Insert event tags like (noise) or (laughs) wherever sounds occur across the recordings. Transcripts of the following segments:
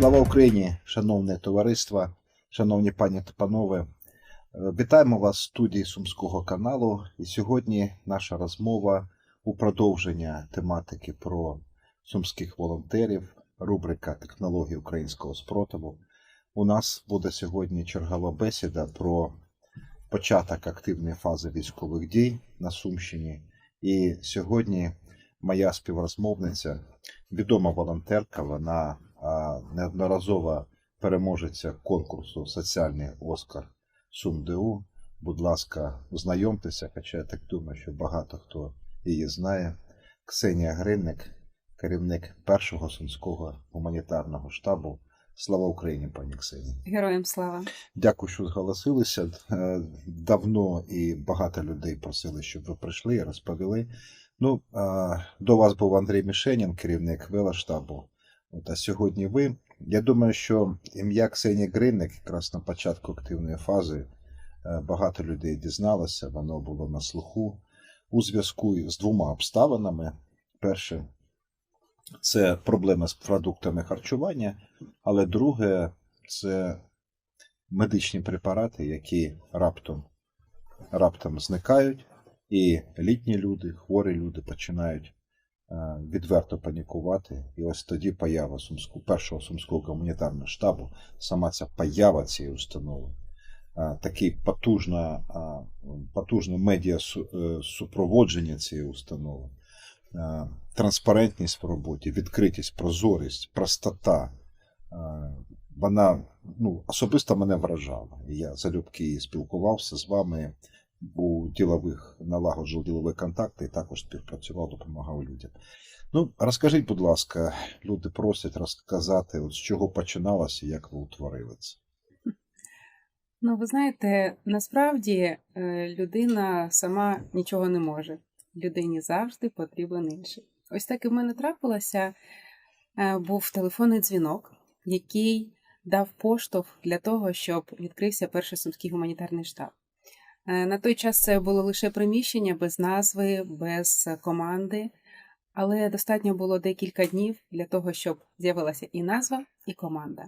Слава Україні, шановне товариство, шановні пані та панове. Е, Вітаємо вас в студії Сумського каналу. І сьогодні наша розмова у продовження тематики про сумських волонтерів, рубрика Технології українського спротиву. У нас буде сьогодні чергова бесіда про початок активної фази військових дій на Сумщині. І сьогодні моя співрозмовниця, відома волонтерка, вона неодноразова переможеця конкурсу Соціальний Оскар СумДУ. Будь ласка, знайомтеся, хоча я так думаю, що багато хто її знає. Ксенія Гринник, керівник першого сумського гуманітарного штабу. Слава Україні, пані Ксенія. Героям слава. Дякую, що зголосилися. Е, Давно і багато людей просили, щоб ви прийшли і розповіли. Ну, до вас був Андрій Мішенін, керівник велоштабу. От, а сьогодні ви. Я думаю, що ім'я Ксенії Гринник якраз на початку активної фази е, багато людей дізналося, воно було на слуху у зв'язку з двома обставинами. Перше, це проблема з продуктами харчування, але друге, це медичні препарати, які раптом, раптом зникають, і літні люди, хворі люди починають відверто панікувати. І ось тоді поява сумську, першого сумського гуманітарного штабу, сама ця поява цієї установи, е, такий потужна, е, потужне медіа е, супроводження цієї установи, е, транспарентність в роботі, відкритість, прозорість, простота. е, Вона ну, особисто мене вражала. Я залюбки спілкувався з вами у ділових налагоджував ділові контакти і також співпрацював, допомагав людям. Ну, розкажіть, будь ласка, люди просять розказати, от з чого починалося, і як ви утворили це. Ну, ви знаєте, насправді е, людина сама нічого не може. Людині завжди потрібен інший. Ось так і в мене трапилося. Е, Був телефонний дзвінок, який дав поштовх для того, щоб відкрився перший сумський гуманітарний штаб. Е, На той час це було лише приміщення без назви, без команди, але достатньо було декілька днів для того, щоб з'явилася і назва, і команда.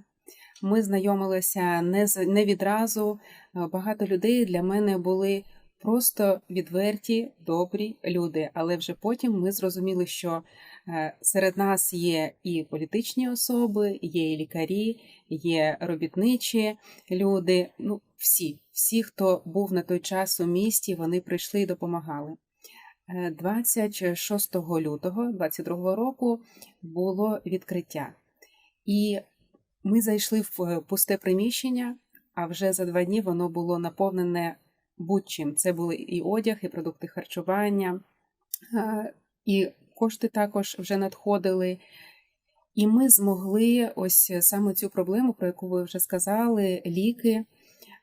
Ми знайомилися не, з- не відразу. Е, Багато людей для мене були просто відверті, добрі люди. Але вже потім ми зрозуміли, що серед нас є і політичні особи, є і лікарі, є робітничі люди. Ну, всі, всі, хто був на той час у місті, вони прийшли і допомагали. Е, 26 лютого 22 року було відкриття. І ми зайшли в е, пусте приміщення, а вже за два дні воно було наповнене будь-чим. Це були і одяг, і продукти харчування, е, і кошти також вже надходили. І ми змогли ось саме цю проблему, про яку ви вже сказали, ліки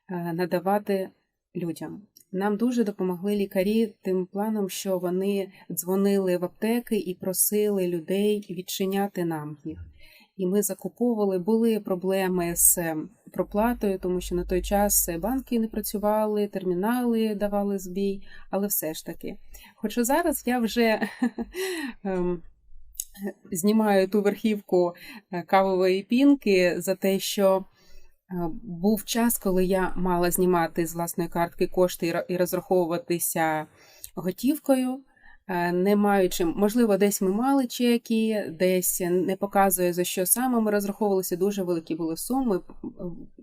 е, надавати людям. Нам дуже допомогли лікарі тим планом, що вони дзвонили в аптеки і просили людей відчиняти нам їх. І ми закуповували, були проблеми з е, проплатою, тому що на той час банки не працювали, термінали давали збій, але все ж таки. Хоча зараз я вже (laughs) ем, знімаю ту верхівку е, кавової пінки за те, що е, був час, коли я мала знімати з власної картки кошти і розраховуватися готівкою. Е, Не маючи, можливо, десь ми мали чеки, десь не показує за що саме ми розраховувалися. Дуже великі були суми.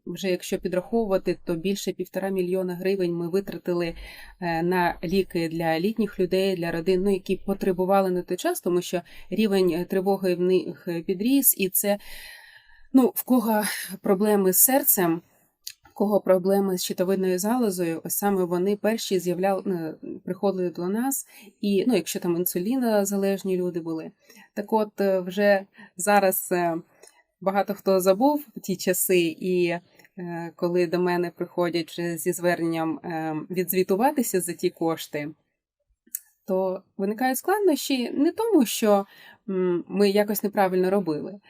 Вже якщо підраховувати, то більше півтора мільйона гривень ми витратили е, на ліки для літніх людей, для родин, ну які потребували на той час, тому що рівень е, тривоги в них підріс, і це ну в кого проблеми з серцем. В Кого проблеми з щитовидною залозою, ось саме вони перші з'являли, е, приходили до нас, і ну, якщо там інсулінозалежні люди були. Так от е, вже зараз е, багато хто забув ті часи, і е, коли до мене приходять зі зверненням відзвітуватися за ті кошти, то виникають складнощі не тому, що ми якось неправильно робили.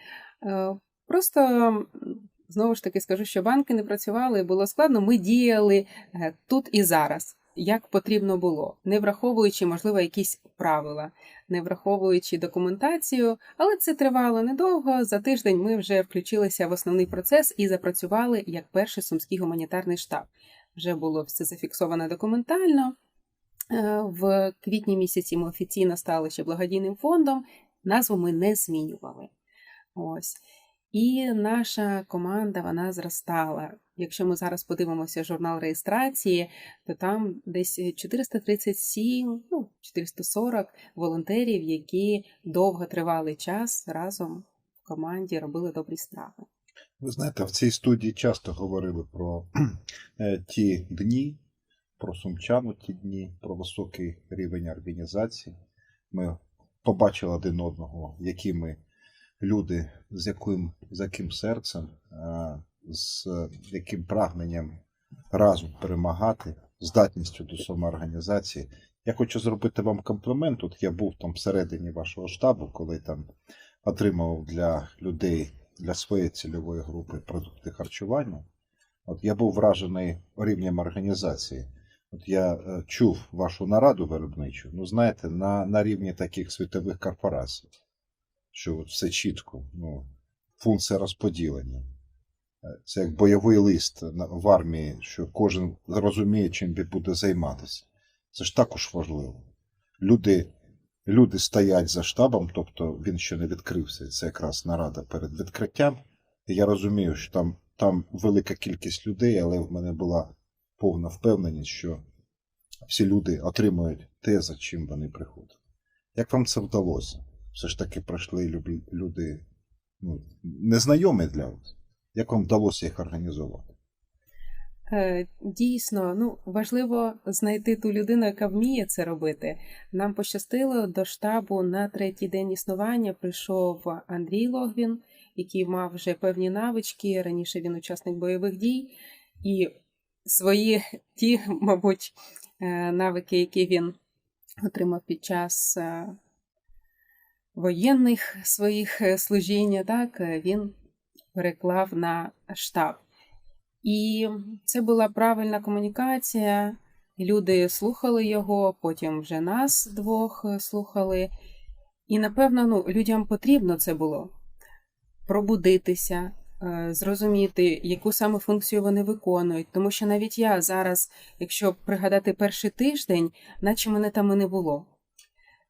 Просто знову ж таки скажу, що банки не працювали, було складно. Ми діяли е, тут і зараз. як потрібно було, не враховуючи, можливо, якісь правила, не враховуючи документацію, але це тривало недовго. За тиждень ми вже включилися в основний процес і запрацювали як перший сумський гуманітарний штаб. Вже було все зафіксовано документально. Е, В квітні місяці ми офіційно стали ще благодійним фондом. Назву ми не змінювали. Ось. І наша команда вона зростала. Якщо ми зараз подивимося журнал реєстрації, то там десь 437, ну 440 волонтерів, які довготривалий час разом в команді робили добрі справи. Ви знаєте, в цій студії часто говорили про (clears throat) е, ті дні, про сумчану ті дні, про високий рівень організації. Ми побачили один одного, які ми люди, з яким, з яким серцем, з яким прагненням разом перемагати, здатністю до самоорганізації. Я хочу зробити вам комплімент. Тут я був там всередині вашого штабу, коли там отримував для людей, для своєї цільової групи продукти харчування. От я був вражений рівнем організації. От я е, чув вашу нараду виробничу, ну знаєте, на, на рівні таких світових корпорацій, що все чітко, ну, функція розподілення. Е, Це як бойовий лист в армії, що кожен розуміє, чим він буде займатися. Це ж також важливо. Люди, люди стоять за штабом, тобто він ще не відкрився. Це якраз нарада перед відкриттям. І я розумію, що там, там велика кількість людей, але в мене була повна впевненість, що всі люди отримують те, за чим вони приходять. Як вам це вдалося? Все ж таки пройшли люди ну, незнайомі для вас. Як вам вдалося їх організувати? Е, Дійсно, ну важливо знайти ту людину, яка вміє це робити. Нам пощастило до штабу на третій день існування. Прийшов Андрій Логвін, який мав вже певні навички. Раніше він учасник бойових дій, і свої ті, мабуть, е, навики, які він отримав під час е, воєнних своїх е, служіння, так е, він переклав на штаб. І це була правильна комунікація. Люди слухали його, потім вже нас двох е, слухали. І, напевно, ну, людям потрібно це було пробудитися, зрозуміти, яку саме функцію вони виконують. Тому що навіть я зараз, якщо пригадати перший тиждень, наче мене там і не було.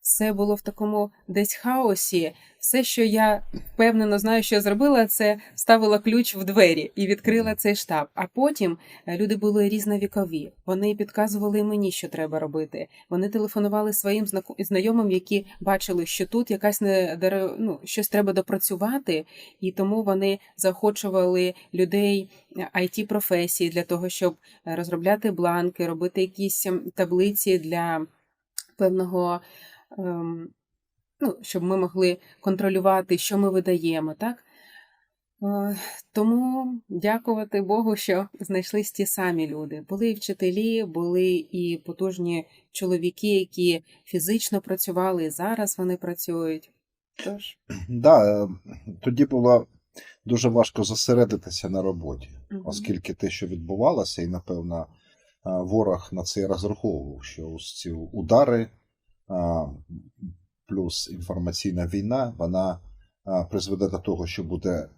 Все було в такому десь хаосі. Все, що я впевнено знаю, що зробила, це ставила ключ в двері і відкрила цей штаб. А потім е, люди були різновікові. Вони підказували мені, що треба робити. Вони телефонували своїм знайомим, які бачили, що тут якась не ну, щось треба допрацювати, і тому вони заохочували людей it професії для того, щоб е, розробляти бланки, робити якісь ем, таблиці для певного. Ем, Ну, щоб ми могли контролювати, що ми видаємо, так? Е, Тому дякувати Богу, що знайшлись ті самі люди. Були і вчителі, були і потужні чоловіки, які фізично працювали, і зараз вони працюють. Тож, (clears throat) Да, е, тоді було дуже важко зосередитися на роботі, мгм. оскільки те, що відбувалося, і напевно е, ворог на це розраховував, що ось ці удари плюс інформаційна війна, вона призведе до того, що буде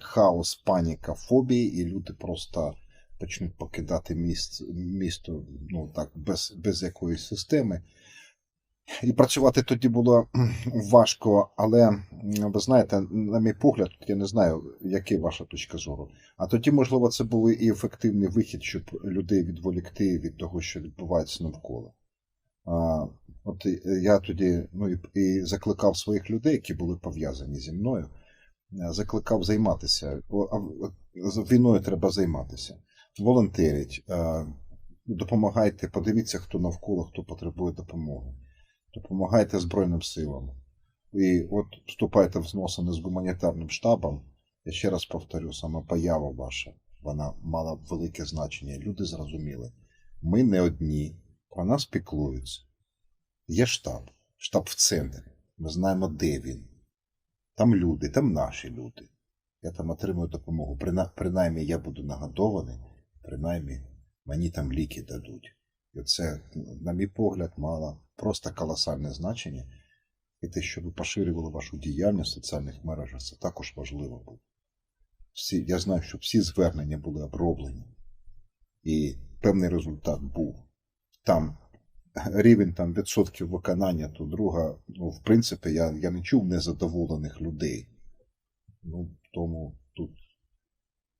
хаос, паніка, фобії, і люди просто почнуть покидати міст, місто ну, так, без, без якоїсь системи. І працювати тоді було важко, але ви знаєте, на мій погляд, я не знаю, яка ваша точка зору. А тоді, можливо, це був і ефективний вихід, щоб людей відволікти від того, що відбувається навколо. От я тоді ну, і, закликав своїх людей, які були пов'язані зі мною, е, закликав займатися. Війною треба займатися. Волонтеріть, е, допомагайте, подивіться, хто навколо, хто потребує допомоги. Допомагайте Збройним силам. І от вступайте в зносини з гуманітарним штабом. Я ще раз повторю, саме поява ваша, вона мала велике значення. Люди зрозуміли, ми не одні, про нас піклуються. Є штаб, штаб в центрі. Ми знаємо, де він. Там люди, там наші люди. Я там отримую допомогу. Принаймні я буду нагодований, принаймні мені там ліки дадуть. І це, на мій погляд, мало просто колосальне значення. І те, що ви поширювали вашу діяльність в соціальних мережах, це також важливо було. Всі, я знаю, що всі звернення були оброблені, і певний результат був. Там рівень там, відсотків виконання, то друга, ну, в принципі, я, я не чув незадоволених людей. Ну, тому тут,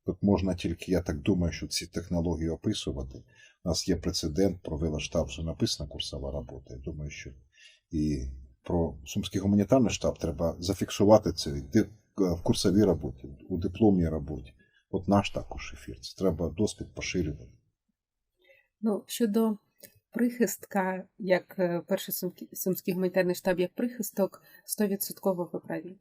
тут можна тільки, я так думаю, що ці технології описувати. У нас є прецедент, про велоштаб вже написана курсова робота. Я думаю, що і про Сумський гуманітарний штаб треба зафіксувати це в курсовій роботі, у дипломній роботі. От наш також ефір. Це треба досвід поширювати. Ну, щодо прихистка, як е, перший сумський, гуманітарний штаб, як прихисток, 100% ви праві.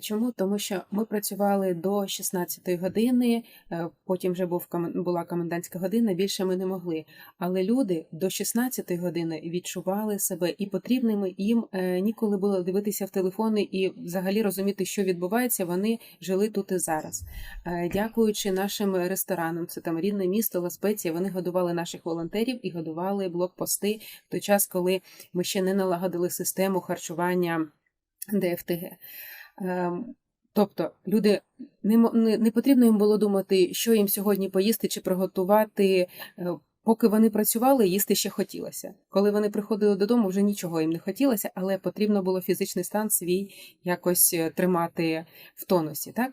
Чому? Тому що ми працювали до 16 години, е, потім вже був, була комендантська година, більше ми не могли. Але люди до 16 години відчували себе і потрібними, їм е, ніколи було дивитися в телефони і взагалі розуміти, що відбувається. Вони жили тут і зараз. Дякуючи нашим ресторанам, це там рідне місто Ласпеція, вони годували наших волонтерів і годували блокпости в той час, коли ми ще не налагодили систему харчування ДФТГ. Ем, Тобто люди не, не, не потрібно їм було думати, що їм сьогодні поїсти чи приготувати. Поки вони працювали, їсти ще хотілося. Коли вони приходили додому, вже нічого їм не хотілося, але потрібно було фізичний стан свій якось е, тримати в тонусі. Так?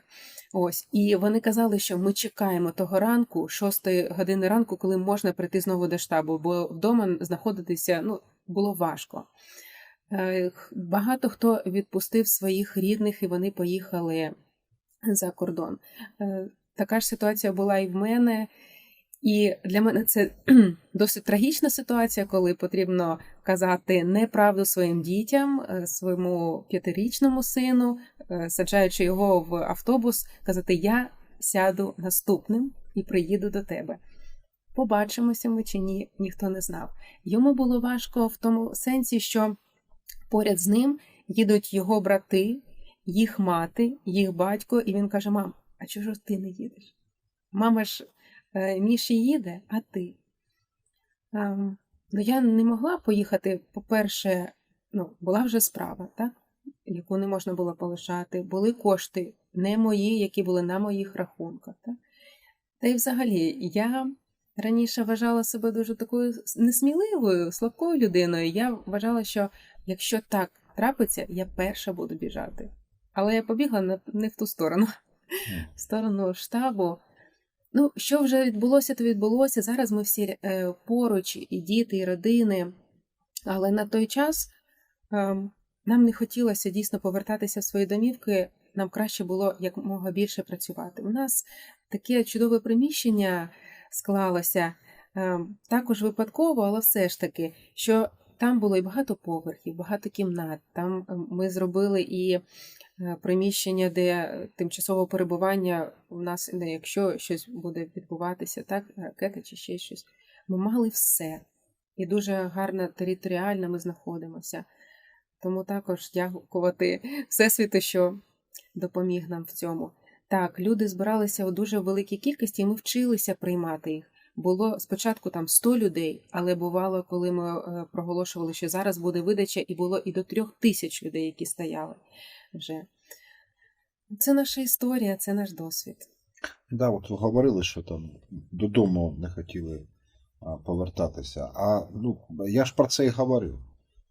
Ось, і вони казали, що ми чекаємо того ранку, 6 години ранку, коли можна прийти знову до штабу, бо вдома знаходитися ну, було важко. Е, Багато хто відпустив своїх рідних, і вони поїхали за кордон. Е, Така ж ситуація була і в мене. І для мене це (clears throat) досить трагічна ситуація, коли потрібно казати неправду своїм дітям, е, своєму п'ятирічному сину, е, саджаючи його в автобус, казати: Я сяду наступним і приїду до тебе. Побачимося ми чи ні, ніхто не знав. Йому було важко в тому сенсі, що поряд з ним їдуть його брати, їх мати, їх батько, і він каже: Мам, а чого ж ти не їдеш? Мама ж Міші їде, а ти. Ем, ну, я не могла поїхати, по-перше, ну, була вже справа, так? яку не можна було полишати. Були кошти, не мої, які були на моїх рахунках. Так? Та й взагалі, я раніше вважала себе дуже такою несміливою, слабкою людиною. Я вважала, що якщо так трапиться, я перша буду біжати. Але я побігла не в ту сторону, в сторону штабу. Ну, що вже відбулося, то відбулося. Зараз ми всі е, поруч, і діти, і родини. Але на той час ем, нам не хотілося дійсно повертатися в свої домівки. Нам краще було якомога більше працювати. У нас таке чудове приміщення склалося ем, також випадково, але все ж таки, що там було і багато поверхів, багато кімнат. Там ем, ми зробили і е, приміщення, де тимчасове перебування у нас, якщо щось буде відбуватися, так, ракета чи ще щось. Ми мали все. І дуже гарно територіально ми знаходимося. Тому також дякувати Всесвіту, що допоміг нам в цьому. Так, люди збиралися у дуже великій кількості, і ми вчилися приймати їх. Було спочатку там 100 людей, але бувало, коли ми е, проголошували, що зараз буде видача, і було і до трьох тисяч людей, які стояли вже. Це наша історія, це наш досвід. Да, от ви говорили, що там додому не хотіли повертатися. А ну, я ж про це і говорив.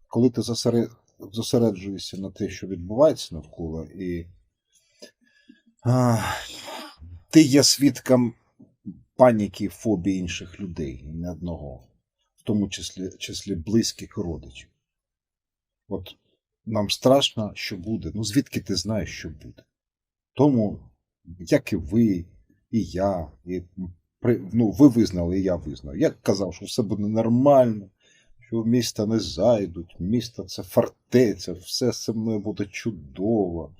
Коли ти зосереджуєшся на те, що відбувається навколо, і а, ти є свідком паніки, фобії інших людей, не одного, в тому числі, числі близьких родичів. От нам страшно, що буде. Ну звідки ти знаєш, що буде? Тому, як і ви, і я, і ну, ви визнали, і я визнав. Я казав, що все буде нормально, що в місто не зайдуть, місто це фортеця, все це буде чудово.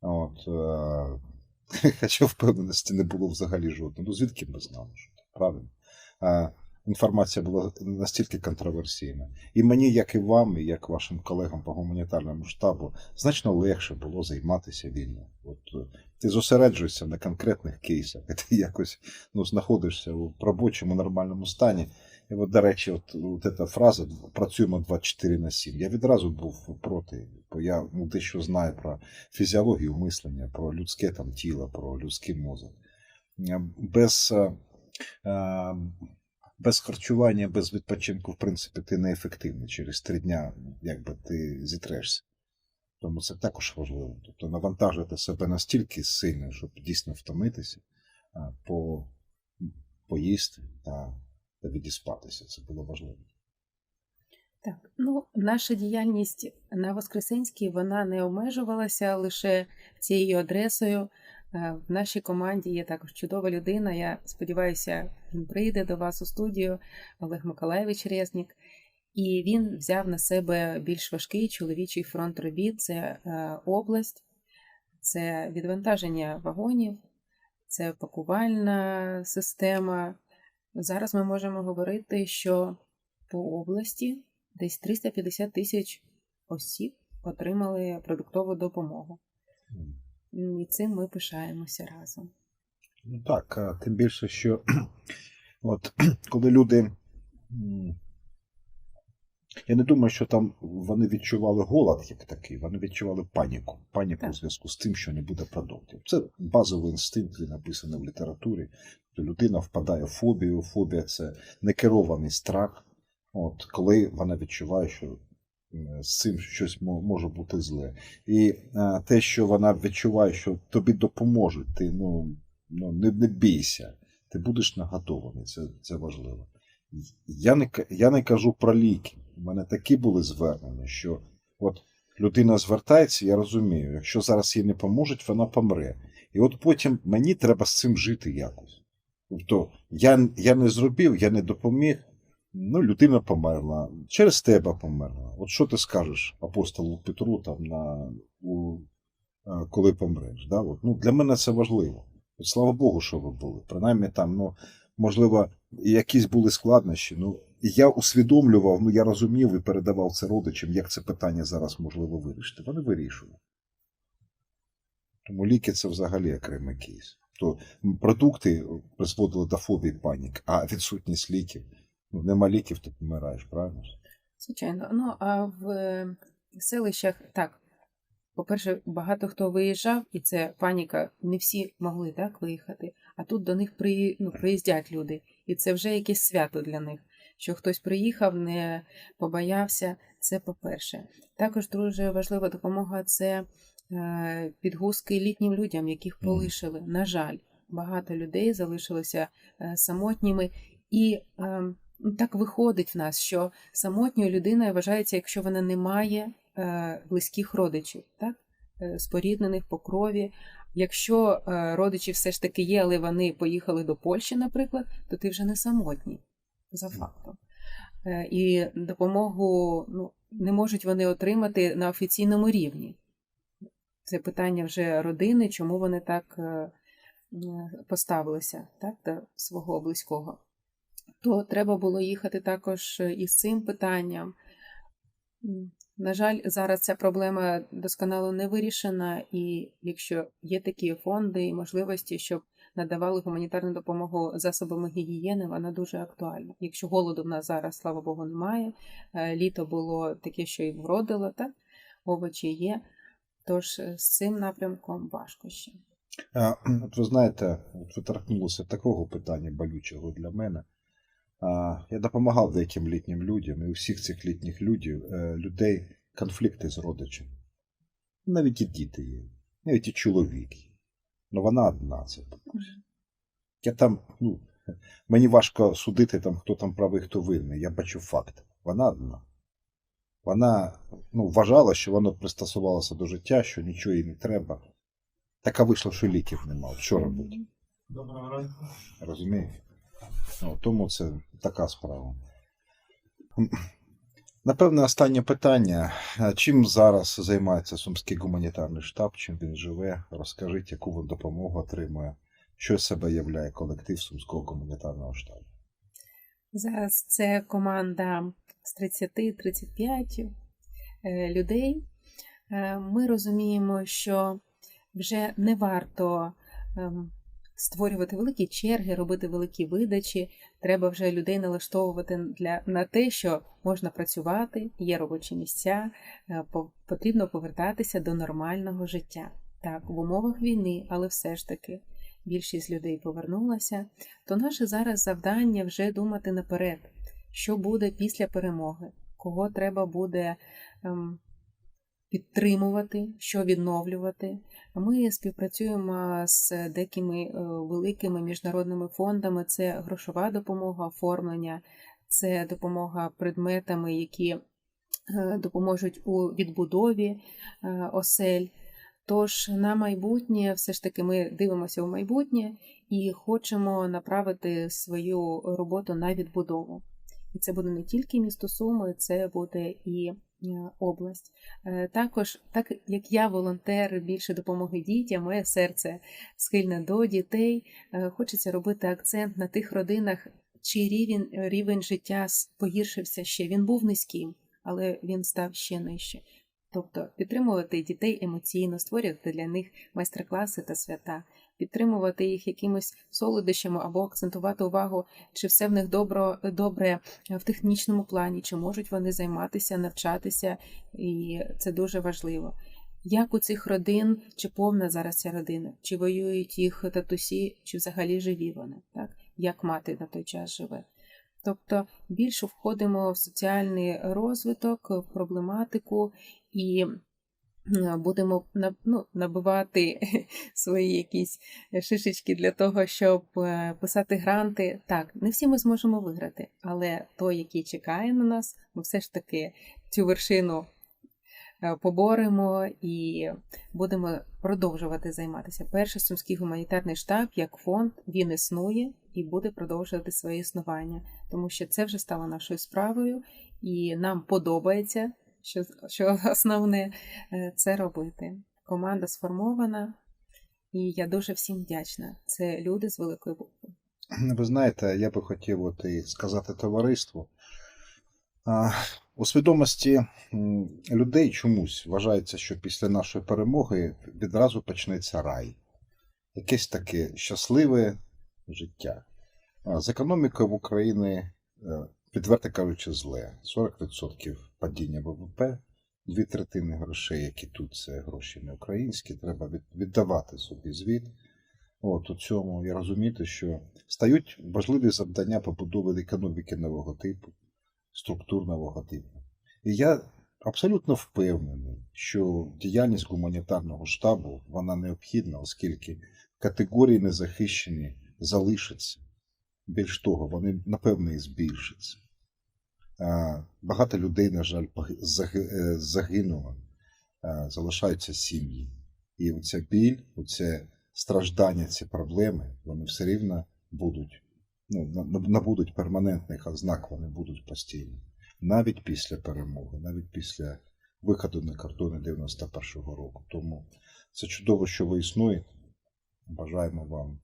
От, е- (laughs) хоча впевненості не було взагалі жодної. Ну звідки ми знали, що це правильно? Е- інформація була настільки контроверсійна. І мені, як і вам, і як вашим колегам по гуманітарному штабу, значно легше було займатися війною. От е, ти зосереджуєшся на конкретних кейсах, і ти якось ну, знаходишся у робочому нормальному стані, І от, до речі, от, от ця фраза працюємо 24 на 7. Я відразу був проти, бо я ну, дещо знаю про фізіологію мислення, про людське там тіло, про людський мозок. Е, Без, е, е, без харчування, без відпочинку, в принципі, ти неефективний. Через три дня якби ти зітрешся. Тому це також важливо. Тобто навантажити себе настільки сильно, щоб дійсно втомитися, по, поїсти та, відіспатися. Це було важливо. Так, ну наша діяльність на Воскресенській вона не обмежувалася лише цією адресою. Е, В нашій команді є також чудова людина. Я сподіваюся, він прийде до вас у студію Олег Миколаєвич Резнік. І він взяв на себе більш важкий чоловічий фронт робіт. Це е, область, це відвантаження вагонів, це пакувальна система. Зараз ми можемо говорити, що по області десь 350 тисяч осіб отримали продуктову допомогу. І цим ми пишаємося разом. Ну так, тим більше, що (clears throat) от (clears throat) коли люди. Я не думаю, що там вони відчували голод як такий, вони відчували паніку. Паніку Так. у зв'язку з тим, що не буде продуктів. Це базовий інстинкт, він написаний в літературі. Людина впадає в фобію. Фобія це некерований страх. От, коли вона відчуває, що з цим щось може бути зле. І е, те, що вона відчуває, що тобі допоможуть, ти ну, ну не, не бійся, ти будеш наготований, це, це важливо. Я не, я не кажу про ліки. У мене такі були звернення, що от людина звертається, я розумію, якщо зараз їй не поможуть, вона помре. І от потім мені треба з цим жити якось. Тобто я, я не зробив, я не допоміг. Ну, людина померла, через тебе померла. От що ти скажеш апостолу Петру там на у, е, коли помреш? Да? От, ну, для мене це важливо. От, слава Богу, що ви були. Принаймні там, ну, можливо, якісь були складнощі. Ну, я усвідомлював, ну я розумів і передавав це родичам, як це питання зараз можливо вирішити. Вони вирішили. Тому ліки це взагалі окремий кейс. То продукти призводили до фобії панік, а відсутність ліків. Ну, нема ліків, ти помираєш, правильно? Звичайно. Ну а в селищах так. По-перше, багато хто виїжджав, і це паніка. Не всі могли так виїхати. А тут до них при, ну, приїздять люди, і це вже якесь свято для них. Що хтось приїхав, не побоявся. Це по-перше. Також дуже важлива допомога це е, підгузки літнім людям, яких полишили. На жаль, багато людей залишилося е, самотніми, і е, так виходить в нас, що самотньою людиною вважається, якщо вона не має близьких родичів, так? Споріднених по крові. Якщо родичі все ж таки є, але вони поїхали до Польщі, наприклад, то ти вже не самотній за фактом. Е, і допомогу ну, не можуть вони отримати на офіційному рівні. Це питання вже родини, чому вони так е, е, поставилися так, до свого близького. То треба було їхати також із цим питанням. На жаль, зараз ця проблема досконало не вирішена, і якщо є такі фонди і можливості, щоб надавали гуманітарну допомогу засобами гігієни, вона дуже актуальна. Якщо голоду в нас зараз, слава Богу, немає, е, літо було таке, що і вродило, так? овочі є. Тож е, з цим напрямком важко ще. А, От ви знаєте, от ви такого питання болючого для мене. А, Я допомагав деяким літнім людям, і у всіх цих літніх людів, е, людей конфлікти з родичами. Навіть і діти є, навіть і чоловік є. Ну вона одна це. Я там, ну, мені важко судити, там, хто там правий, хто винний. Я бачу факт. Вона одна. Вона ну, вважала, що вона пристосувалася до життя, що нічого їй не треба. Так а вийшло, що ліків нема. Що робити? Доброго ранку. Розумієте? Ну, тому це така справа. Напевне, останнє питання. Чим зараз займається Сумський гуманітарний штаб, чим він живе? Розкажіть, яку він допомогу отримує, що себе являє колектив Сумського гуманітарного штабу. Зараз це команда з 30-35 е, людей. Е, Ми розуміємо, що вже не варто ем, створювати великі черги, робити великі видачі. Треба вже людей налаштовувати для, на те, що можна працювати, є робочі місця, е, по- потрібно повертатися до нормального життя. Так, в умовах війни, але все ж таки більшість людей повернулася, то наше зараз завдання вже думати наперед, що буде після перемоги, кого треба буде ем, підтримувати, що відновлювати. Ми співпрацюємо з деякими е, великими міжнародними фондами. Це грошова допомога, оформлення, це допомога предметами, які е, допоможуть у відбудові е, осель. Тож на майбутнє, все ж таки, ми дивимося в майбутнє і хочемо направити свою роботу на відбудову. І це буде не тільки місто Суми, це буде і область. Е, Також, так як я волонтер більше допомоги дітям, моє серце схильне до дітей, е, хочеться робити акцент на тих родинах, чий рівень, рівень життя погіршився ще. Він був низьким, але він став ще нижче. Тобто підтримувати дітей емоційно, створювати для них майстер-класи та свята, підтримувати їх якимось солодощами або акцентувати увагу, чи все в них добро, добре в технічному плані, чи можуть вони займатися, навчатися, і це дуже важливо. Як у цих родин, чи повна зараз ця родина, чи воюють їх татусі, чи взагалі живі вони, так? як мати на той час живе. Тобто більше входимо в соціальний розвиток, в проблематику і будемо ну, набивати (laughs) свої якісь шишечки для того, щоб е, писати гранти. Так, не всі ми зможемо виграти, але той, який чекає на нас, ми все ж таки цю вершину е, поборемо і будемо продовжувати займатися. Перший сумський гуманітарний штаб як фонд він існує і буде продовжувати своє існування, тому що це вже стало нашою справою, і нам подобається, що, що (laughs) основне е, це робити. Команда сформована, і я дуже всім вдячна. Це люди з великої букви. Ви знаєте, я би хотів от і сказати товариству. У свідомості людей чомусь вважається, що після нашої перемоги відразу почнеться рай. Якесь таке щасливе життя. З економікою в Україні, е, відверто кажучи, зле. 40% падіння ВВП, дві третини грошей, які тут це гроші не українські, треба віддавати собі звіт. От у цьому і розуміти, що стають важливі завдання побудови економіки нового типу, структур нового типу. І я абсолютно впевнений, що діяльність гуманітарного штабу вона необхідна, оскільки категорії незахищені залишаться. Більш того, вони напевне і збільшаться. Е, Багато людей, на жаль, е, загинуло, Е, залишаються сім'ї. І оця біль, оце страждання, ці проблеми, вони все рівно будуть, ну, на- на- набудуть перманентних ознак, вони будуть постійно. Навіть після перемоги, навіть після виходу на кордони 91-го року. Тому це чудово, що ви існуєте. Бажаємо вам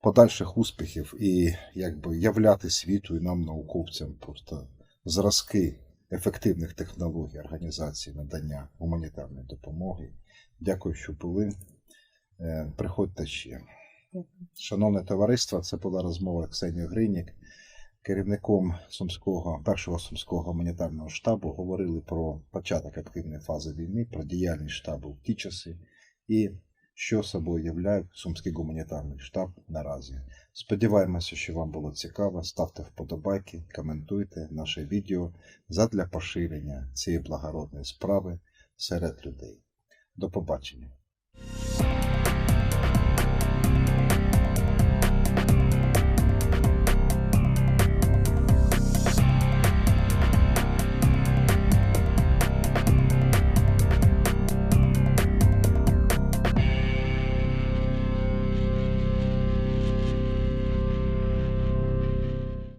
подальших успіхів і якби являти світу і нам, науковцям, просто зразки ефективних технологій організації надання гуманітарної допомоги. Дякую, що були. Е, Приходьте ще. Шановне товариство, це була розмова Ксенії Гринік, керівником сумського першого сумського гуманітарного штабу. Говорили про початок активної фази війни, про діяльність штабу в ті часи і що собою являє сумський гуманітарний штаб наразі. Сподіваємося, що вам було цікаво. Ставте вподобайки, коментуйте наше відео задля поширення цієї благородної справи серед людей. До побачення.